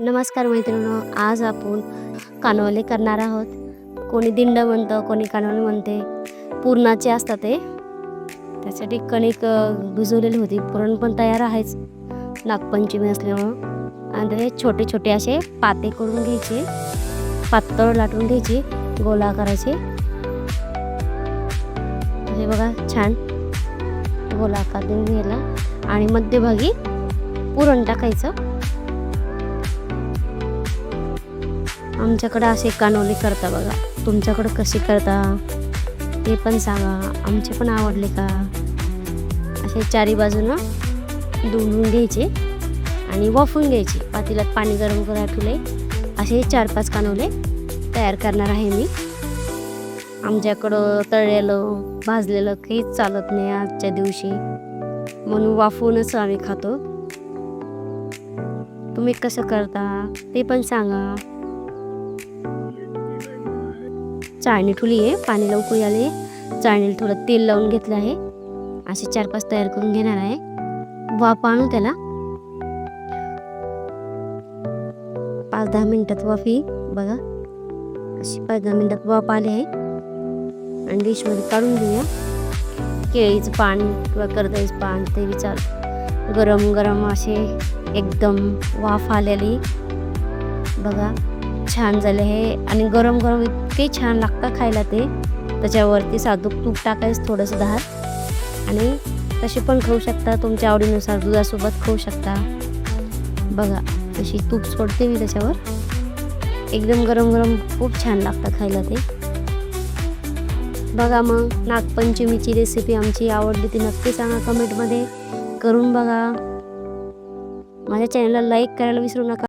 नमस्कार मैत्रिणी आज आपण कानवले करणार आहोत. कोणी दिंड म्हणतं कोणी कानवले म्हणते. पुरणाचे असतात ते. त्यासाठी कणिक भिजवलेली होती. पुरण पण तयार आहेच. नागपंचमी असल्यामुळं. आणि ते छोटे छोटे असे पाते करून घ्यायचे. पातळ लाटून घ्यायचे. गोला करायचे हे बघा छान. गोला आकार देऊन घ्यायला. आणि मध्यभागी पुरण टाकायचं. आमच्याकडं असे कानोली करता बघा. तुमच्याकडं कशी करता? ते पण सांगा. आमचे पण आवडले का? असे चारी बाजूनं धुवून घ्यायचे आणि वाफून घ्यायचे. पातेल्यात पाणी गरम करा ठेवले असे चार पाच कानोले तयार करणार आहे मी. आमच्याकडं तळलेलं भाजलेलं काहीच चालत नाही आजच्या दिवशी. म्हणून वाफवूनच आम्ही खातो. तुम्ही कसं करता? ते पण सांगा. चाळणी ठुली आहे पाणी लवकर आले चाळणीला थोडं तेल लावून घेतलं आहे. असे चार पाच तयार करून घेणार आहे. वाफ आणू त्याला. पाच दहा मिनिटात वाफी बघा. अशी पाच दहा मिनटात वाफ आली आहे. आणि डिशमध्ये काढून घेऊया. केळीचं पान किंवा करदळीचं पान ते विचार. गरम गरम असे एकदम वाफ आलेली. बघा. छान झाले हे. आणि गरम गरम इतके छान लागतं खायला ते. त्याच्यावरती साधूक तूप टाकायचं थोडंसं धार आणि तसे पण खाऊ शकता. तुमच्या आवडीनुसार दुधासोबत खाऊ शकता. बघा तशी तूप सोडते मी त्याच्यावर. एकदम गरम गरम खूप छान लागतं खायला ते. बघा मग नागपंचमीची रेसिपी आमची आवडली ती नक्की सांगा कमेंटमध्ये करून बघा. माझ्या चॅनलला लाईक करायला विसरू नका.